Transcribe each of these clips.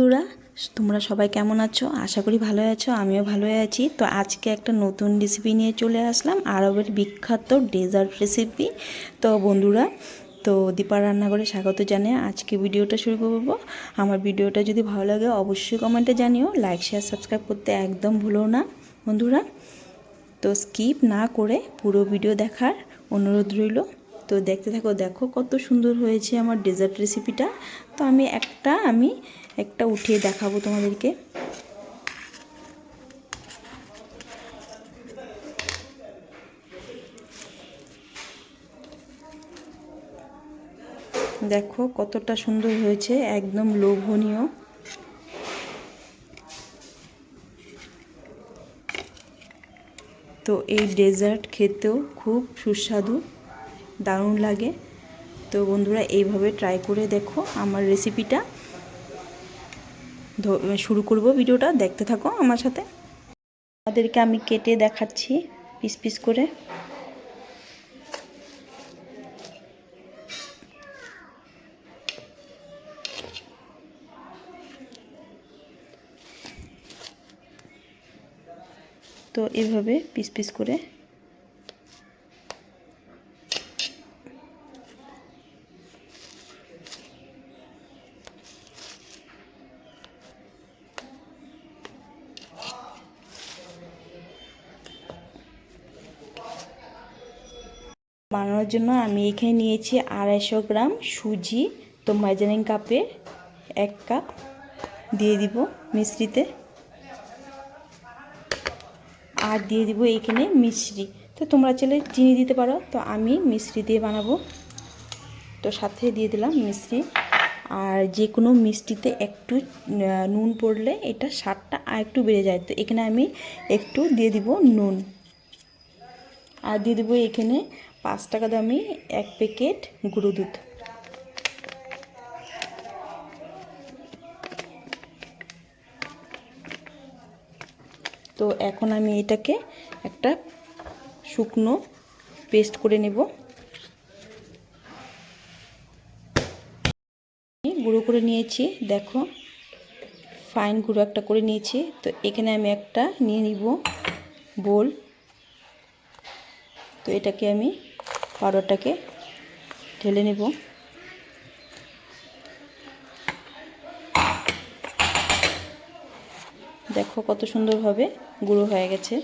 বন্ধুরা, তোমরা সবাই কেমন আছো? আশা করি ভালো আছো, আমিও ভালো আছি। তো আজকে একটা নতুন রেসিপি নিয়ে চলে আসলাম, আরবের বিখ্যাত ডেজার্ট রেসিপি তো বন্ধুরা, তো দীপার রান্নাঘরে স্বাগত জানিয়ে আজকে ভিডিওটা শুরু করব। আমার ভিডিওটা যদি ভালো লাগে, অবশ্যই কমেন্টে জানিও। লাইক শেয়ার সাবস্ক্রাইব করতে একদম ভুলো না। বন্ধুরা, তো স্কিপ না করে পুরো ভিডিও দেখার অনুরোধ রইল। তো দেখতে থাকো, দেখো কত সুন্দর হয়েছে আমার ডেজার্ট রেসিপিটা তো আমি একটা, আমি একটা উঠিয়ে দেখাবো তোমাদেরকে। দেখো কতটা সুন্দর হয়েছে, একদম লোভনীয়। তো এই ডেজার্ট খেতেও খুব সুস্বাদু, দারুণ লাগে। তো বন্ধুরা, এইভাবে ট্রাই করে দেখো আমার রেসিপিটা শুরু করব ভিডিওটা, দেখতে থাকো আমার সাথে। তাদেরকে আমি কেটে দেখাচ্ছি পিস পিস করে। তো এভাবে পিস পিস করে বানানোর জন্য আমি এখানে নিয়েছি আড়াইশো গ্রাম সুজি। তো মাইজারিং কাপে এক কাপ দিয়ে দিব মিশ্রিতে। আর দিয়ে দিব এখানে মিশ্রি। তো তোমরা চাইলে চিনি দিতে পারো। তো আমি মিশ্রি দিয়ে বানাবো। তো সাথে দিয়ে দিলাম মিশ্রি। আর যে কোনো মিষ্টিতে একটু নুন পড়লে এটা স্বাদটা আর একটু বেড়ে যায়। তো এখানে আমি একটু দিয়ে দিব নুন। আর দিয়ে দেবো এখানে পাঁচ টাকা দামি এক প্যাকেট গুঁড়ো দুধ। তো এখন আমি এটাকে একটা শুকনো পেস্ট করে নেব। গুঁড়ো করে নিয়েছি, দেখো। ফাইন গুঁড়ো একটা করে নিয়েছি, তো এখানে আমি একটা নিয়ে নিব বোল। তো এটাকে আমি পাউডারটাকে ঢেলে নেব। দেখো কত সুন্দরভাবে গুঁড়ো হয়ে গেছে।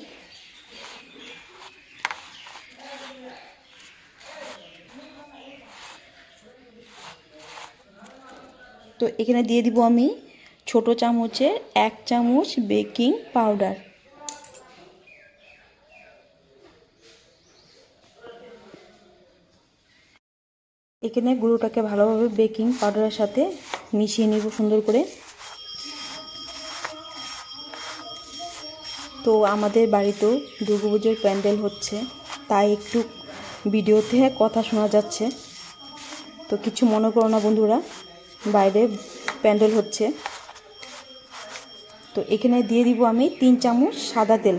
তো এখানে দিয়ে দিব আমি ছোট চামচের এক চামচ বেকিং পাউডার। এখানে গুঁড়োটাকে ভালোভাবে বেকিং পাউডারের সাথে মিশিয়ে নিব সুন্দর করে। তো আমাদের বাড়িতেও দুর্গাপুজোর প্যান্ডেল হচ্ছে, তাই একটু ভিডিওতে কথা শোনা যাচ্ছে। তো কিছু মনে করো না বন্ধুরা, বাইরে প্যান্ডেল হচ্ছে। তো এখানে দিয়ে দিব আমি তিন চামচ সাদা তেল।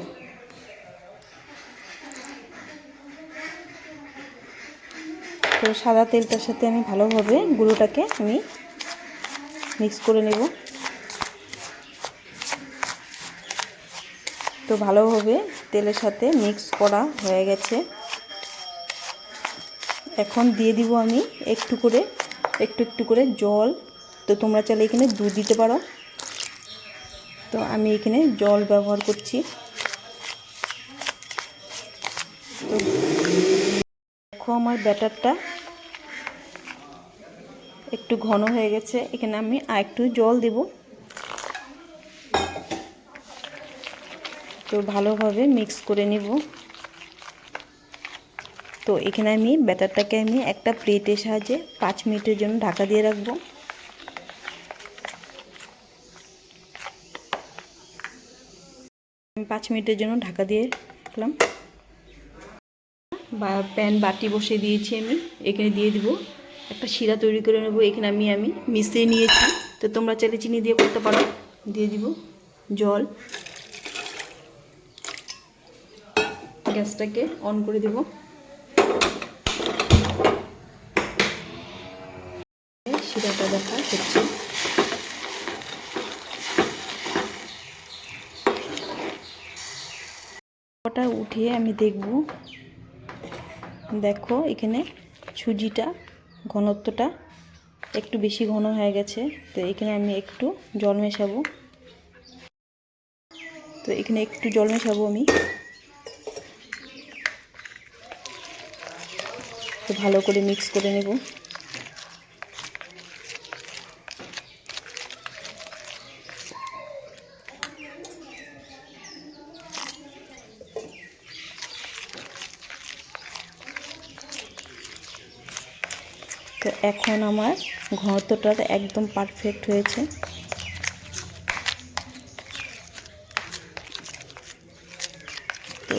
তো সাদা তেলটার সাথে আমি ভালোভাবে গুঁড়োটাকে আমি মিক্স করে নেব। তো ভালোভাবে তেলের সাথে মিক্স করা হয়ে গেছে। এখন দিয়ে দিব আমি একটু করে, একটু একটু করে জল। তো তোমরা চাইলে এখানে দুধ দিতে পারো। তো আমি এখানে জল ব্যবহার করছি। দেখো আমার ব্যাটারটা। একটু ঘন হয়ে গেছে, এখানে আমি আর একটু জল দেব। তো ভালোভাবে মিক্স করে নিব। তো এখানে আমি ব্যাটারটাকে আমি একটা প্লেটের সাহায্যে পাঁচ মিনিটের জন্য ঢাকা দিয়ে রাখব। আমি পাঁচ মিনিটের জন্য ঢাকা দিয়ে রাখলাম। বা প্যান বাটি বসে দিয়েছি আমি, এখানে দিয়ে দেবো। একটা শিরা তৈরি করে নেব, এখানে আমি আমি মিশিয়ে নিয়েছি। তো তোমরা চাইলে চিনি দিয়ে করতে পারো। দিয়ে দিব জল। গ্যাসটাকে অন করে দেব। শিরাটা দেখা হচ্ছে। ওটা উঠিয়ে আমি দেখব। দেখো এখানে সুজিটা, ঘনত্বটা একটু বেশি ঘন হয়ে গেছে। তো এখানে আমি একটু জল মেশাবো। তো এখানে একটু জল মেশাবো আমি। তো ভালো করে মিক্স করে নেব। এখন আমার ঘনত্বটা একদম পারফেক্ট হয়েছে। তো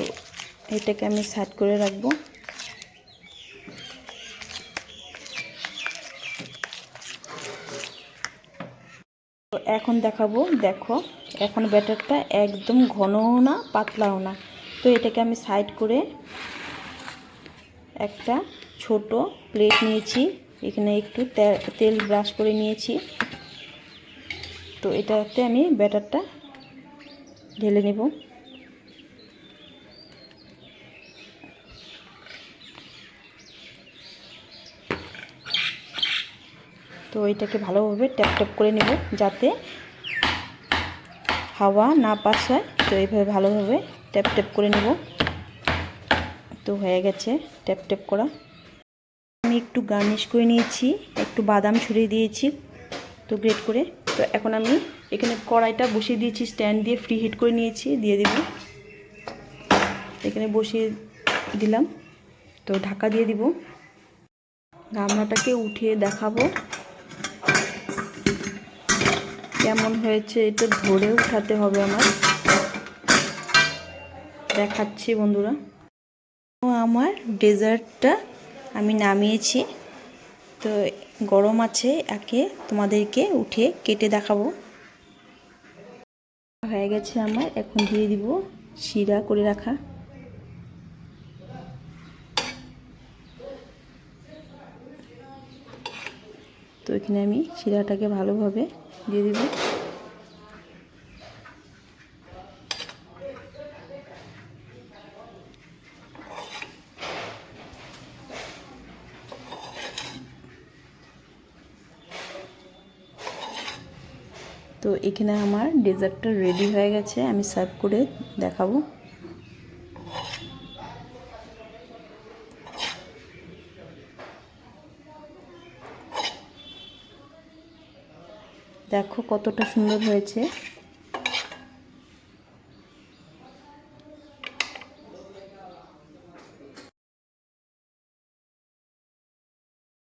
এটাকে আমি সাইড করে রাখব। এখন দেখাবো, দেখো, এখন ব্যাটারটা একদম ঘনও না, পাতলাও না। তো এটাকে আমি সাইড করে একটা ছোট প্লেট নিয়েছি। এখানে একটু তেল ব্রাশ করে নিয়েছি। তো এটাতে আমি ব্যাটারটা ঢেলে নেব। তো এটাকে ভালোভাবে ট্যাপ ট্যাপ করে নেব যাতে হাওয়া না পাস হয়। তো এইভাবে ভালোভাবে ট্যাপ ট্যাপ করে নেব। তো হয়ে গেছে ট্যাপ ট্যাপ করা। আমি একটু গার্নিশ করে নিয়েছি, একটু বাদাম ছড়িয়ে দিয়েছি, তো গ্রেট করে। তো এখন আমি এখানে কড়াইটা বসিয়ে দিয়েছি, স্ট্যান্ড দিয়ে ফ্রি হিট করে নিয়েছি, দিয়ে দেব। এখানে বসিয়ে দিলাম, তো ঢাকা দিয়ে দিব। গামলাটাকে উঠিয়ে দেখাবো। কেমন হয়েছে এটা ধরে উঠাতে হবে আমার। দেখাচ্ছি বন্ধুরা। আমার ডেজার্টটা আমি নামিয়েছি। তো গরম আছে, একে তোমাদেরকে উঠে কেটে দেখাবো। হয়ে গেছে আমার, এখন দিয়ে দিব শিরা করে রাখা। তো এখানে আমি শিরাটাকে ভালোভাবে দিয়ে দিব। তো এখানে আমার ডেজার্টটা রেডি হয়ে গেছে, আমি সার্ভ করে দেখাবো। দেখো কতটা সুন্দর হয়েছে।